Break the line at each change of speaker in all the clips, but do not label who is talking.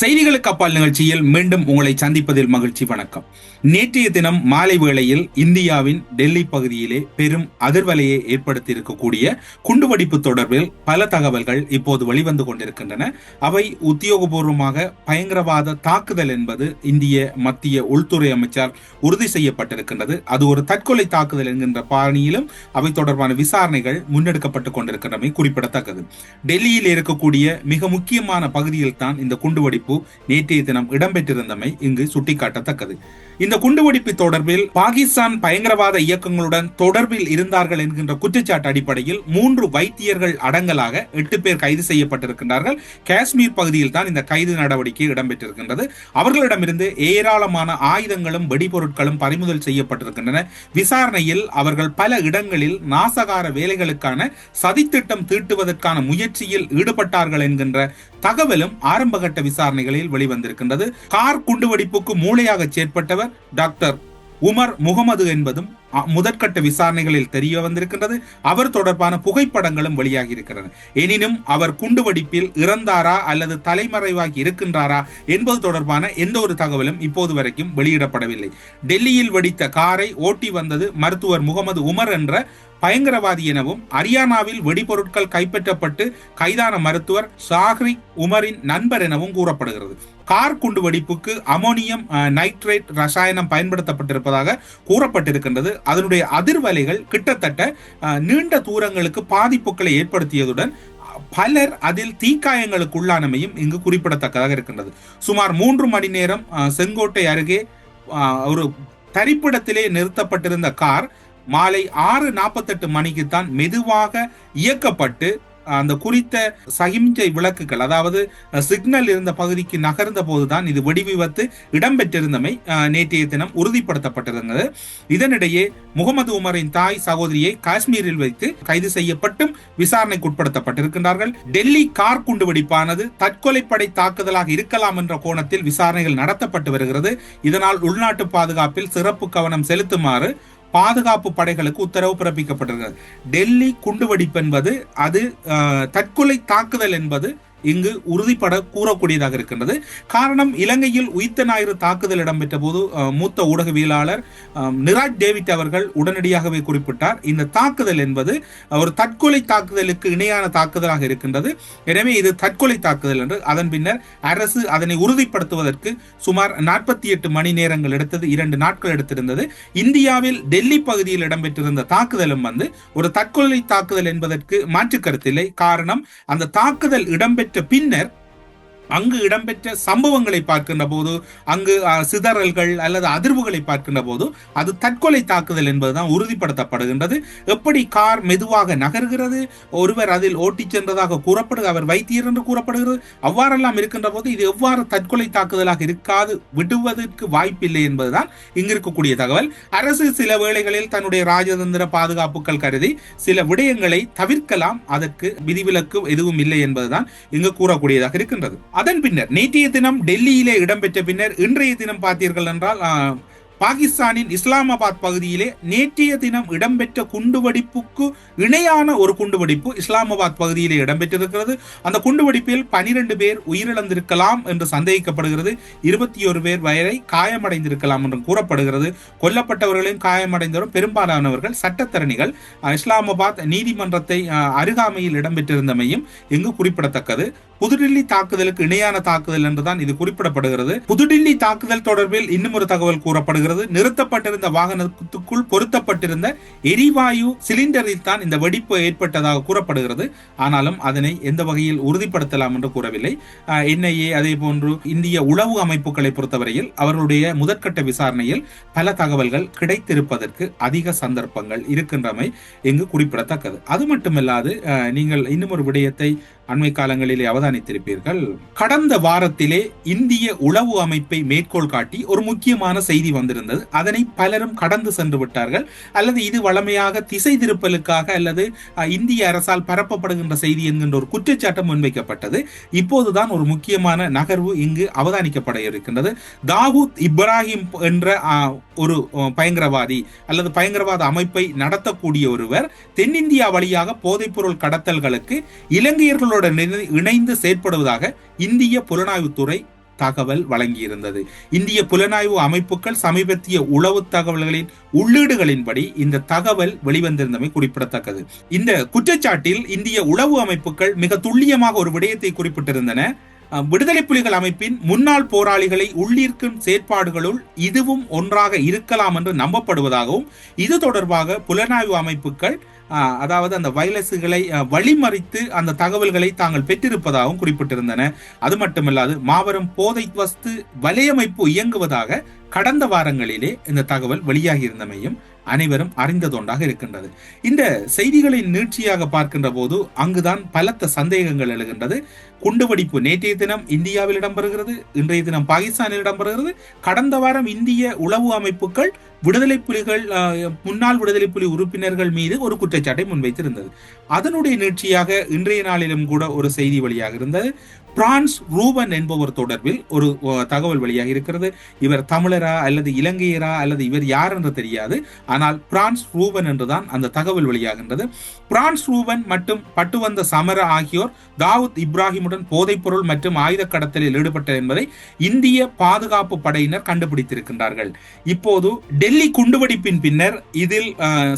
செய்திகளுக்கு அப்பால் நிகழ்ச்சியில் மீண்டும் உங்களை சந்திப்பதில் மகிழ்ச்சி வணக்கம். நேற்றைய தினம் மாலை வேளையில் இந்தியாவின் டெல்லி பகுதியிலே பெரும் அதிர்வலையை ஏற்படுத்தி இருக்கக்கூடிய குண்டுவெடிப்பு தொடர்பில் பல தகவல்கள் இப்போது வெளிவந்து கொண்டிருக்கின்றன. அவை உத்தியோகபூர்வமாக பயங்கரவாத தாக்குதல் என்பது இந்திய மத்திய உள்துறை அமைச்சர் உறுதி செய்யப்பட்டிருக்கின்றது. அது ஒரு தற்கொலை தாக்குதல் என்கின்ற பாணியிலும் அவை தொடர்பான விசாரணைகள் முன்னெடுக்கப்பட்டுக் கொண்டிருக்கின்றமை குறிப்பிடத்தக்கது. டெல்லியில் இருக்கக்கூடிய மிக முக்கியமான பகுதியில் தான் இந்த குண்டுவெடிப்பு நேற்றைய தினம் இடம்பெற்றிருந்தமை இங்கு சுட்டிக்காட்டத்தக்கது. இந்த குண்டுவெடிப்பு தொடர்பில் பாகிஸ்தான் பயங்கரவாத இயக்கங்களுடன் தொடர்பில் இருந்தார்கள் என்கின்ற குற்றச்சாட்டு அடிப்படையில் மூன்று வைத்தியர்கள் அடங்கலாக எட்டு பேர் கைது செய்யப்பட்டிருக்கின்றார்கள். காஷ்மீர் பகுதியில் தான் இந்த கைது நடவடிக்கை இடம்பெற்றிருக்கின்றது. அவர்களிடமிருந்து ஏராளமான ஆயுதங்களும் வெடிபொருட்களும் பறிமுதல் செய்யப்பட்டிருக்கின்றன. விசாரணையில் அவர்கள் பல இடங்களில் நாசகார வேலைகளுக்கான சதித்திட்டம் தீட்டுவதற்கான முயற்சியில் ஈடுபட்டார்கள் என்கின்ற தகவலும் ஆரம்பகட்ட விசாரணை விசாரணைகளில் வெளிவந்திருக்கின்றது. கார் குண்டுவெடிப்புக்கு மூளையாக செயற்பட்டவர் டாக்டர் உமர் முகமது என்பதும் முதற்கட்ட விசாரணைகளில் தெரிய வந்திருக்கின்றது. அவர் தொடர்பான புகைப்படங்களும் வெளியாகி இருக்கின்றன எனினும் அவர் குண்டுவெடிப்பில் இறந்தாரா அல்லது தலைமறைவாகி இருக்கின்றாரா என்பது தொடர்பான எந்த ஒரு தகவலும் இப்போது வரைக்கும் வெளியிடப்படவில்லை. டெல்லியில் வெடித்த காரை ஓட்டி வந்தது மருத்துவர் முகமது உமர் என்ற பயங்கரவாதி எனவும் அரியானாவில் வெடிபொருட்கள் கைப்பற்றப்பட்டு கைதான மருத்துவர் சாஹ்ரி உமரின் நண்பர் எனவும் கூறப்படுகிறது. கார் குண்டு வெடிப்புக்கு அமோனியம் நைட்ரேட் ரசாயனம் பயன்படுத்தப்பட்டிருப்பதாக கூறப்பட்டிருக்கின்றது. அதனுடைய அதிர்வலைகள் கிட்டத்தட்ட நீண்ட தூரங்களுக்கு பாதிப்புகளை ஏற்படுத்தியதுடன் பலர் அதில் தீக்காயங்களுக்கு உள்ளானமையும் இங்கு குறிப்பிடத்தக்கதாக இருக்கின்றது. சுமார் மூன்று மணி நேரம் செங்கோட்டை அருகே ஒரு தரிப்பிடத்திலே நிறுத்தப்பட்டிருந்த கார் மாலை ஆறு நாற்பத்தெட்டு மணிக்கு தான் மெதுவாக இயக்கப்பட்டு அந்த குறித்த சகிஞ்சை விளக்குகள் அதாவது சிக்னல் இருந்த பகுதிக்கு நகர்ந்த போதுதான் இது வெடி விபத்து இடம்பெற்றிருந்தமை நேற்றைய தினம் உறுதிப்படுத்தப்பட்டிருந்தது. இதனிடையே முகமது உமரின் தாய் சகோதரியை காஷ்மீரில் வைத்து கைது செய்யப்பட்டும் விசாரணைக்கு உட்படுத்தப்பட்டிருக்கின்றார்கள் டெல்லி கார் குண்டு வெடிப்பானது தற்கொலைப்படை தாக்குதலாக இருக்கலாம் என்ற கோணத்தில் விசாரணைகள் நடத்தப்பட்டு வருகிறது. இதனால் உள்நாட்டு பாதுகாப்பில் சிறப்பு கவனம் செலுத்துமாறு பாதுகாப்பு படைகளுக்கு உத்தரவு பிறப்பிக்கப்பட்டிருக்கிறது. டெல்லி குண்டுவெடிப்பு என்பது அது தற்கொலை தாக்குதல் என்பது இங்கு உறுதிப்பட கூறக்கூடியதாக இருக்கின்றது. காரணம் இலங்கையில் உயிர்த்த ஞாயிறு தாக்குதல் இடம்பெற்ற போது மூத்த ஊடகவியலாளர் நிராஜ் டேவிட் அவர்கள் உடனடியாகவே குறிப்பிட்டார். இந்த தாக்குதல் என்பது ஒரு தற்கொலை தாக்குதலுக்கு இணையான தாக்குதலாக இருக்கின்றது. எனவே இது தற்கொலை தாக்குதல் என்று அதன் பின்னர் அரசு அதனை உறுதிப்படுத்துவதற்கு சுமார் நாற்பத்தி எட்டு மணி நேரங்கள் எடுத்தது இரண்டு நாட்கள் எடுத்திருந்தது. இந்தியாவில் டெல்லி பகுதியில் இடம்பெற்றிருந்த தாக்குதலும் வந்து ஒரு தற்கொலை தாக்குதல் என்பதற்கு மாற்று கருத்தில்லை. காரணம் அந்த தாக்குதல் இடம்பெற்ற பின்னர் அங்கு இடம்பெற்ற சம்பவங்களை பார்க்கின்ற போது அங்கு சிதறல்கள் அல்லது அதிர்வுகளை பார்க்கின்ற போது அது தற்கொலை தாக்குதல் என்பதுதான் உறுதிப்படுத்தப்படுகின்றது. எப்படி கார் மெதுவாக நகர்கிறது? ஒருவர் அதில் ஓட்டிச் சென்றதாக கூறப்படுது அவர் வைத்தியர் என்று கூறப்படுகிறது. அவ்வாறெல்லாம் இருக்கின்ற போது இது எவ்வாறு தற்கொலை தாக்குதலாக இருக்காது விடுவதற்கு வாய்ப்பில்லை என்பதுதான் இங்கு இருக்கக்கூடிய தகவல். அரசு சில வேளைகளில் தன்னுடைய ராஜதந்திர பாதுகாப்புகள் கருதி சில விடயங்களை தவிர்க்கலாம் அதற்கு விதிவிலக்கு எதுவும் இல்லை என்பதுதான் இங்கு கூறக்கூடியதாக இருக்கின்றது. அதன் பின்னர் நேற்றைய தினம் டெல்லியிலே இடம்பெற்ற பின்னர் இன்றைய தினம் பார்த்தீர்கள் என்றால் பாகிஸ்தானின் இஸ்லாமாபாத் பகுதியிலே நேற்றைய தினம் இடம்பெற்ற குண்டுவெடிப்புக்கு இணையான ஒரு குண்டுவெடிப்பு இஸ்லாமாபாத் பகுதியிலே இடம்பெற்றிருக்கிறது. அந்த குண்டுவெடிப்பில் பனிரெண்டு பேர் உயிரிழந்திருக்கலாம் என்று சந்தேகிக்கப்படுகிறது. இருபத்தி ஒரு பேர் வயதை காயமடைந்திருக்கலாம் என்றும் கூறப்படுகிறது. கொல்லப்பட்டவர்களையும் காயமடைந்தவரும் பெரும்பாலானவர்கள் சட்டத்தரணிகள். இஸ்லாமாபாத் நீதிமன்றத்தை அருகாமையில் இடம்பெற்றிருந்தமையும் இங்கு குறிப்பிடத்தக்கது. புதுடில்லி தாக்குதலுக்கு இணையான தாக்குதல் என்றுதான் இது குறிப்பிடப்படுகிறது. புதுடில்லி தாக்குதல் தொடர்பில் இன்னும் ஒரு தகவல் கூறப்படுகிறது. நிறுத்தப்பட்டிருந்த வாகனத்துக்குள் பொருத்தப்பட்டிருந்த எரிவாயு சிலிண்டரில் தான் இந்த வெடிப்பு ஏற்பட்டதாக கூறப்படுகிறது. ஆனாலும் அதனை எந்த வகையில் உறுதிப்படுத்தலாம் என்று கூறவில்லை. என்ஐஏ அதே போன்று இந்திய உளவு அமைப்புகளை பொறுத்தவரையில் அவர்களுடைய முதற்கட்ட விசாரணையில் பல தகவல்கள் கிடைத்திருப்பதற்கு அதிக சந்தர்ப்பங்கள் இருக்கின்றமை இங்கு குறிப்பிடத்தக்கது. அது மட்டுமல்லாது நீங்கள் இன்னும் ஒரு விடயத்தை அண்மை காலங்களிலே அவதானித்திருப்பீர்கள். கடந்த வாரத்திலே இந்திய உளவு அமைப்பை மேற்கோள் காட்டி ஒரு முக்கியமான செய்தி வந்திருந்தது. அதனை பலரும் கடந்து சென்று விட்டார்கள். அல்லது இது வளமையாக திசை திருப்பலுக்காக அல்லது இந்திய அரசால் பரப்பப்படுகின்ற செய்தி என்கின்ற ஒரு குற்றச்சாட்டம் முன்வைக்கப்பட்டது. இப்போதுதான் ஒரு முக்கியமான நகர்வு இங்கு அவதானிக்கப்பட இருக்கின்றது. தாவூத் இப்ராஹிம் என்ற ஒரு பயங்கரவாதி அல்லது பயங்கரவாத அமைப்பை நடத்தக்கூடிய ஒருவர் தென்னிந்தியா வழியாக போதைப்பொருள் கடத்தல்களுக்கு இலங்கையர்களோட இணைந்து இணைந்து செயற்படுவதாக இந்திய புலனாய்வுத்துறை தகவல் வழங்கியிருந்தது. இந்திய புலனாய்வு அமைப்புகள் சமீபத்திய உளவு தகவல்களின் உள்ளீடுகளின்படி இந்த தகவல் வெளிவந்திருந்தமை குறிப்பிடத்தக்கது. இந்த குற்றச்சாட்டில் இந்திய உளவு அமைப்புகள் மிக துல்லியமாக ஒரு விடயத்தை குறிப்பிட்டிருந்தன. விடுதலை புலிகள் அமைப்பின் முன்னாள் போராளிகளை உள்ளீர்க்கும் செயற்பாடுகளுள் இதுவும் ஒன்றாக இருக்கலாம் என்று நம்பப்படுவதாகவும் இது தொடர்பாக புலனாய்வு அமைப்புகள் அதாவது அந்த வைலஸுகளை வழிமறித்து அந்த தகவல்களை தாங்கள் பெற்றிருப்பதாகவும் குறிப்பிட்டிருந்தன. அது மட்டுமல்லாது மாபெரும் போதை வஸ்து வலையமைப்பு இயங்குவதாக கடந்த வாரங்களிலே இந்த தகவல் வெளியாகி இருந்தமையும் அனைவரும் அறிந்ததொன்றாக இருக்கின்றது. இந்த செய்திகளின் நீட்சியாக பார்க்கின்ற போது அங்குதான் பலத்த சந்தேகங்கள் எழுகின்றது. குண்டுவெடிப்பு நேற்றைய தினம் இந்தியாவில் இடம்பெறுகிறது இன்றைய தினம் பாகிஸ்தானில் இடம்பெறுகிறது. கடந்த வாரம் இந்திய உளவு அமைப்புகள் விடுதலை புலிகள் முன்னாள் விடுதலை புலி உறுப்பினர்கள் மீது ஒரு குற்றச்சாட்டை முன்வைத்திருந்தது. அதனுடைய நீட்சியாக இன்றைய நாளிலும் கூட ஒரு செய்தி வழியாக இருந்தது பிரான்ஸ் ரூபன் என்பவர் தொடர்பில் ஒரு தகவல் வெளியாக இருக்கிறது. இவர் தமிழரா அல்லது இலங்கையரா அல்லது இவர் யார் என்று தெரியாது. ஆனால் பிரான்ஸ் ரூபன் என்றுதான் அந்த தகவல் வெளியாகின்றது. பிரான்ஸ் ரூபன் மற்றும் பட்டுவந்த சமர ஆகியோர் தாவூத் இப்ராஹிமுடன் போதைப்பொருள் மற்றும் ஆயுத கடத்தலில் ஈடுபட்டது என்பதை இந்திய பாதுகாப்பு படையினர் கண்டுபிடித்திருக்கின்றார்கள். இப்போது டெல்லி குண்டுவெடிப்பின் பின்னர் இதில்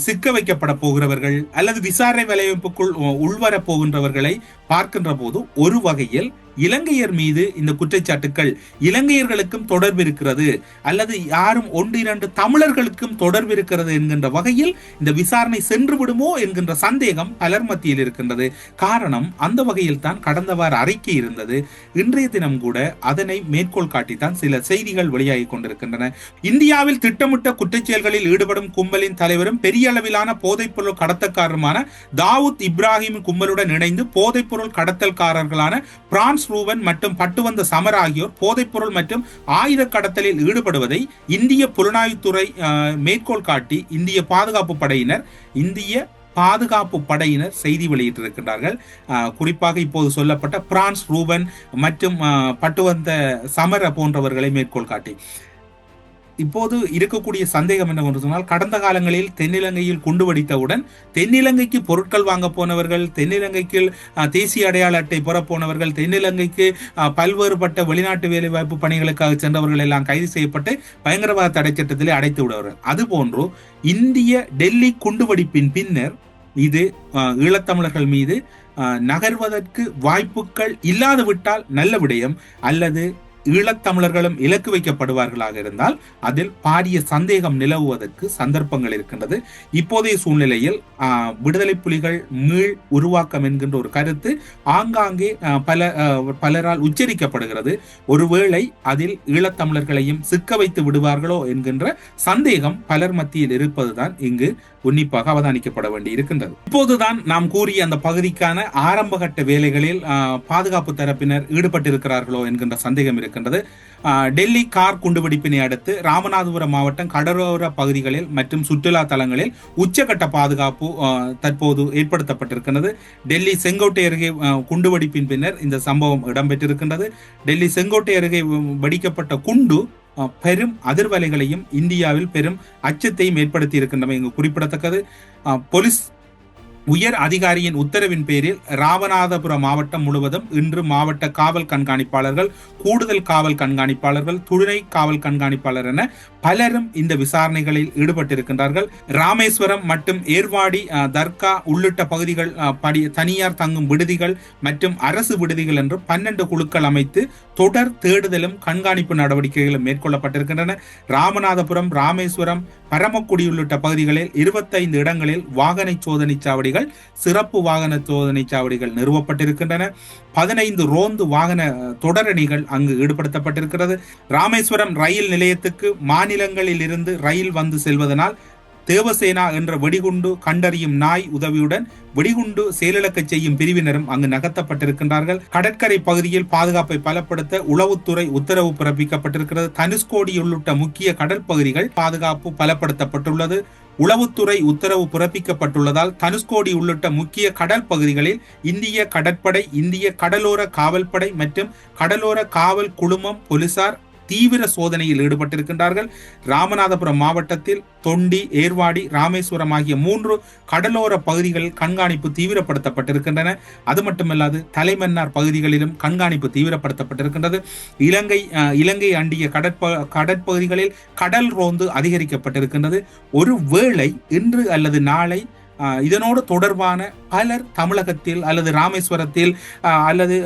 சிக்க வைக்கப்பட போகிறவர்கள் அல்லது விசாரணை வலையமைப்புக்குள் உள்வரப் போகின்றவர்களை பார்க்கின்ற போது ஒரு வகையில் இலங்கையர் மீது இந்த குற்றச்சாட்டுக்கள் இலங்கையர்களுக்கும் தொடர்பு இருக்கிறது அல்லது யாரும் ஒன்று இரண்டு தமிழர்களுக்கும் தொடர்பு இருக்கிறது என்கின்ற வகையில் இந்த விசாரணை சென்று விடுமோ என்கின்ற சந்தேகம் பலர் மத்தியில் இருக்கின்றது. காரணம் அந்த வகையில் தான் கடந்த வார அறிக்கை இருந்தது. இன்றைய தினம் கூட அதனை மேற்கோள் காட்டித்தான் சில செய்திகள் வெளியாகி கொண்டிருக்கின்றன. இந்தியாவில் திட்டமிட்ட குற்றச்செயல்களில் ஈடுபடும் கும்பலின் தலைவரும் பெரிய அளவிலான போதைப்பொருள் கடத்தக்காரருமான தாவூத் இப்ராஹிம் கும்பலுடன் இணைந்து போதைப்பொருள் கடத்தல்காரர்களான பிரான்ஸ் ரூவன் மற்றும் பட்டுவந்த சமர் ஆகியோர் போதைப்பொருள் மற்றும் ஆயுத கடத்தலில் ஈடுபடுவதை இந்திய புலனாய்வுத்துறை மேற்கோள் காட்டி இந்திய பாதுகாப்பு படையினர் இந்திய பாதுகாப்பு படையினர் செய்தி வெளியிட்டிருக்கின்றார்கள். குறிப்பாக இப்போது சொல்லப்பட்ட பிரான்ஸ் ரூபன் மற்றும் பட்டுவந்த சமர போன்றவர்களை மேற்கோள் காட்டி. இப்போது இருக்கக்கூடிய சந்தேகம் என்னவென்று சொன்னால் கடந்த காலங்களில் தென்னிலங்கையில் குண்டு வெடித்தவுடன் தென்னிலங்கைக்கு பொருட்கள் வாங்க போனவர்கள் தென்னிலங்கைக்கு தேசிய அடையாள அட்டை புறப்போனவர்கள் போனவர்கள் தென்னிலங்கைக்கு பல்வேறுபட்ட வெளிநாட்டு வேலைவாய்ப்பு பணிகளுக்காக சென்றவர்கள் எல்லாம் கைது செய்யப்பட்டு பயங்கரவாத தடை சட்டத்திலே அடைத்து விடுவார்கள். அதுபோன்று இந்திய டெல்லி குண்டுவெடிப்பின் பின்னர் இது ஈழத்தமிழர்கள் மீது நகர்வதற்கு வாய்ப்புகள் இல்லாது விட்டால் நல்ல விடயம் அல்லது ஈழத்தமிழர்களும் இலக்கு வைக்கப்படுவார்களாக இருந்தால் அதில் பாரிய சந்தேகம் நிலவுவதற்கு சந்தர்ப்பங்கள் இருக்கின்றது. இப்போதைய சூழ்நிலையில் விடுதலை புலிகள் மீள் உருவாக்கம் என்கின்ற ஒரு கருத்து ஆங்காங்கே பல பலரால் உச்சரிக்கப்படுகிறது. ஒருவேளை அதில் ஈழத்தமிழர்களையும் சிக்க வைத்து விடுவார்களோ என்கின்ற சந்தேகம் பலர் மத்தியில் இருப்பதுதான் இங்கு உன்னிப்பாக அவதானிக்கப்பட வேண்டி இருக்கின்றது இப்போதுதான் நாம் கூறிய அந்த பகுதிக்கான ஆரம்பகட்ட வேலைகளில் பாதுகாப்பு தரப்பினர் ஈடுபட்டிருக்கிறார்களோ என்கின்ற சந்தேகம் இருக்கின்றது டெல்லி கார் குண்டுவெடிப்பினை அடுத்து ராமநாதபுரம் மாவட்டம் கடலோர பகுதிகளில் மற்றும் சுற்றுலா தலங்களில் உச்சகட்ட பாதுகாப்பு தற்போது ஏற்படுத்தப்பட்டிருக்கின்றது. டெல்லி செங்கோட்டை அருகே குண்டுவெடிப்பின் பின்னர் இந்த சம்பவம் இடம்பெற்றிருக்கின்றது. டெல்லி செங்கோட்டை அருகே வெடிக்கப்பட்ட குண்டு பெரும் அதிர்வலைகளையும் இந்தியாவில் பெரும் அச்சத்தையும் ஏற்படுத்தி இருக்கின்றன இங்கு குறிப்பிடத்தக்கது. போலீஸ் உயர் அதிகாரியின் உத்தரவின் பேரில் ராமநாதபுரம் மாவட்டம் முழுவதும் இன்று மாவட்ட காவல் கண்காணிப்பாளர்கள் கூடுதல் காவல் கண்காணிப்பாளர்கள் துணை காவல் கண்காணிப்பாளர் என பலரும் இந்த விசாரணைகளில் ஈடுபட்டிருக்கின்றார்கள். ராமேஸ்வரம் மற்றும் ஏர்வாடி தர்கா உள்ளிட்ட பகுதிகள் படி தனியார் தங்கும் விடுதிகள் மற்றும் அரசு விடுதிகள் என்று பன்னெண்டு குழுக்கள் அமைத்து தொடர் தேடுதலும் கண்காணிப்பு நடவடிக்கைகளும் மேற்கொள்ளப்பட்டிருக்கின்றன. ராமநாதபுரம் ராமேஸ்வரம் பரமக்குடி உள்ளிட்ட பகுதிகளில் இருபத்தைந்து இடங்களில் வாகன சோதனை சாவடிகள் சிறப்பு வாகன சோதனை சாவடிகள் நிறுவப்பட்டிருக்கின்றன. பதினைந்து ரோந்து வாகன தொடரணிகள் அங்கு ஈடுபடுத்தப்பட்டிருக்கிறது. ராமேஸ்வரம் ரயில் நிலையத்துக்கு மாநிலங்களில் இருந்து ரயில் வந்து செல்வதனால் தேவசேனா என்ற வெடிகுண்டு கண்டறியும் நாய் உதவியுடன் வெடிகுண்டு செயலிழக்க செய்யும் பிரிவினரும் அங்கு நகர்த்தப்பட்டிருக்கின்றார்கள். கடற்கரை பகுதியில் பாதுகாப்பை பலப்படுத்த உளவுத்துறை உத்தரவு பிறப்பிக்கப்பட்டிருக்கிறது. தனுஷ்கோடி உள்ளிட்ட முக்கிய கடல் பகுதிகள் பாதுகாப்பு பலப்படுத்தப்பட்டுள்ளது. உளவுத்துறை உத்தரவு பிறப்பிக்கப்பட்டுள்ளதால் தனுஷ்கோடி உள்ளிட்ட முக்கிய கடல் பகுதிகளில் இந்திய கடற்படை இந்திய கடலோர காவல்படை மற்றும் கடலோர காவல் குழுமம் போலீசார் தீவிர சோதனையில் ஈடுபட்டிருக்கின்றார்கள். ராமநாதபுரம் மாவட்டத்தில் தொண்டி ஏர்வாடி ராமேஸ்வரம் ஆகிய மூன்று கடலோர பகுதிகளில் கண்காணிப்பு தீவிரப்படுத்தப்பட்டிருக்கின்றன. அது மட்டுமல்லாது தலைமன்னார் பகுதிகளிலும் கண்காணிப்பு தீவிரப்படுத்தப்பட்டிருக்கின்றது. இலங்கை இலங்கை அண்டிய கடற்ப கடற்பகுதிகளில் கடல் ரோந்து அதிகரிக்கப்பட்டிருக்கின்றது. ஒரு வேளை இன்று அல்லது நாளை இதனோடு தொடர்பான பலர் தமிழகத்தில் அல்லது ராமேஸ்வரத்தில் அல்லது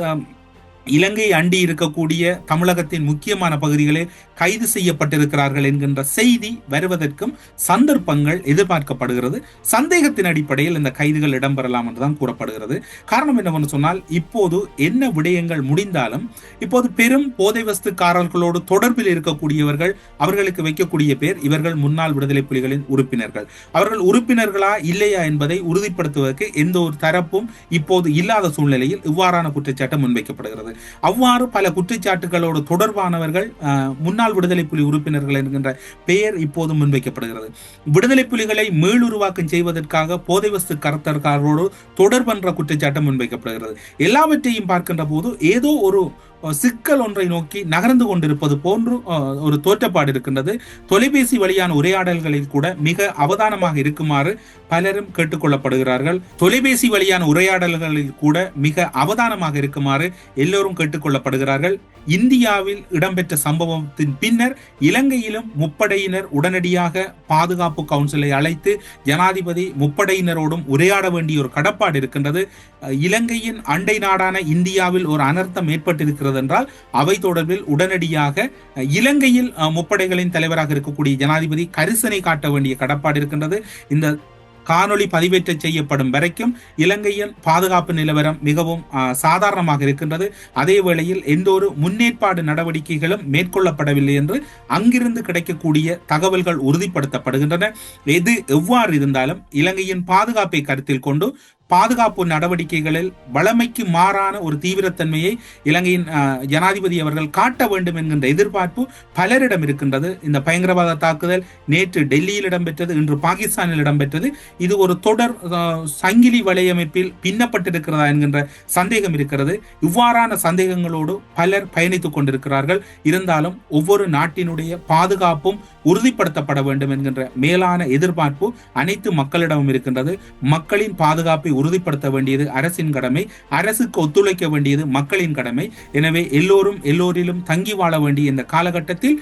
இலங்கை அண்டி இருக்கக்கூடிய தமிழகத்தின் முக்கியமான பகுதிகளில் கைது செய்யப்பட்டிருக்கிறார்கள் என்கின்ற செய்தி வருவதற்கும் சந்தர்ப்பங்கள் எதிர்பார்க்கப்படுகிறது. சந்தேகத்தின் அடிப்படையில் இந்த கைதுகள் இடம்பெறலாம் என்றுதான் கூறப்படுகிறது. காரணம் என்னவென்று சொன்னால் இப்போது என்ன விடயங்கள் முடிந்தாலும் இப்போது பெரும் போதை வஸ்துக்காரர்களோடு தொடர்பில் இருக்கக்கூடியவர்கள் அவர்களுக்கு வைக்கக்கூடிய பேர் இவர்கள் முன்னாள் விடுதலை புலிகளின் உறுப்பினர்கள். அவர்கள் உறுப்பினர்களா இல்லையா என்பதை உறுதிப்படுத்துவதற்கு எந்த ஒரு தரப்பும் இப்போது இல்லாத சூழ்நிலையில் இவ்வாறான குற்றச்சாட்டு முன்வைக்கப்படுகிறது. அவ்வாறு பல குற்றச்சாட்டுகளோடு தொடர்பானவர்கள் முன்னாள் விடுதலை புலி உறுப்பினர்கள் என்கின்ற பெயர் இப்போது முன்வைக்கப்படுகிறது. விடுதலை புலிகளை மீளுருவாக்கம் செய்வதற்காக போதை வஸ்து கருத்தர்களோடு தொடர்பென்ற குற்றச்சாட்டு முன்வைக்கப்படுகிறது. எல்லாவற்றையும் பார்க்கின்ற போது ஏதோ ஒரு சிக்கல் ஒன்றை நோக்கி நகர்ந்து கொண்டிருப்பது போன்று ஒரு தோற்றப்பாடு இருக்கின்றது. தொலைபேசி வழியான உரையாடல்களில் கூட மிக அவதானமாக இருக்குமாறு பலரும் கேட்டுக்கொள்ளப்படுகிறார்கள். தொலைபேசி வழியான உரையாடல்களில் கூட மிக அவதானமாக இருக்குமாறு எல்லோரும் கேட்டுக்கொள்ளப்படுகிறார்கள். இந்தியாவில் இடம்பெற்ற சம்பவத்தின் பின்னர் இலங்கையிலும் முப்படையினர் உடனடியாக பாதுகாப்பு கவுன்சிலை அழைத்து ஜனாதிபதி முப்படையினரோடும் உரையாட வேண்டிய ஒரு கடப்பாடு இருக்கின்றது. இலங்கையின் அண்டை நாடான இந்தியாவில் ஒரு அனர்த்தம் ஏற்பட்டிருக்கிறது என்றால் அவை தொடர்பில் உடனடியாக இலங்கையில் முப்படைகளின் தலைவராக இருக்கக்கூடிய ஜனாதிபதி கரிசனை காட்ட வேண்டிய கடப்பாடு இருக்கின்றது. இந்த காணொளி பதிவேற்ற செய்யப்படும் வரைக்கும் இலங்கையின் பாதுகாப்பு நிலவரம் மிகவும் சாதாரணமாக இருக்கின்றது. அதே வேளையில் எந்த ஒரு முன்னேற்பாடு நடவடிக்கைகளும் மேற்கொள்ளப்படவில்லை என்று அங்கிருந்து கிடைக்கக்கூடிய தகவல்கள் உறுதிப்படுத்தப்படுகின்றன. எது எவ்வாறு இருந்தாலும் இலங்கையின் பாதுகாப்பை கருத்தில் கொண்டு பாதுகாப்பு நடவடிக்கைகளில் வளமைக்கு மாறான ஒரு தீவிரத்தன்மையை இலங்கையின் ஜனாதிபதி அவர்கள் காட்ட வேண்டும் என்கின்ற எதிர்பார்ப்பு பலரிடம் இருக்கின்றது. இந்த பயங்கரவாத தாக்குதல் நேற்று டெல்லியில் இடம்பெற்றது இன்று பாகிஸ்தானில் இடம்பெற்றது. இது ஒரு தொடர் சங்கிலி வலையமைப்பில் பின்னப்பட்டிருக்கிறதா என்கின்ற சந்தேகம் இருக்கிறது. இவ்வாறான சந்தேகங்களோடு பலர் பயணித்துக் கொண்டிருக்கிறார்கள். இருந்தாலும் ஒவ்வொரு நாட்டினுடைய பாதுகாப்பும் உறுதிப்படுத்தப்பட வேண்டும் என்கின்ற மேலான எதிர்பார்ப்பு அனைத்து மக்களிடமும் இருக்கின்றது. மக்களின் பாதுகாப்பை உறுதிப்படுத்த வேண்டியது அரசின் கடமை அரசுக்கு ஒத்துழைக்க வேண்டியது மக்களின் கடமை. எனவே எல்லோரும் எல்லோரிலும் தங்கி வாழ வேண்டிய இந்த காலகட்டத்தில்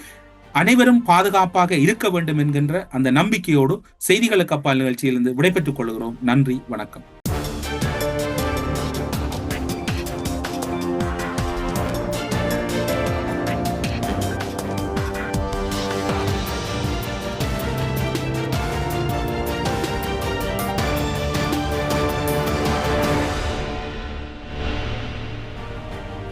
அனைவரும் பாதுகாப்பாக இருக்க வேண்டும் என்கின்ற அந்த நம்பிக்கையோடு செய்திகளுக்கு அப்பால் நிகழ்ச்சியிலிருந்து விடைபெற்றுக் கொள்கிறோம். நன்றி வணக்கம்.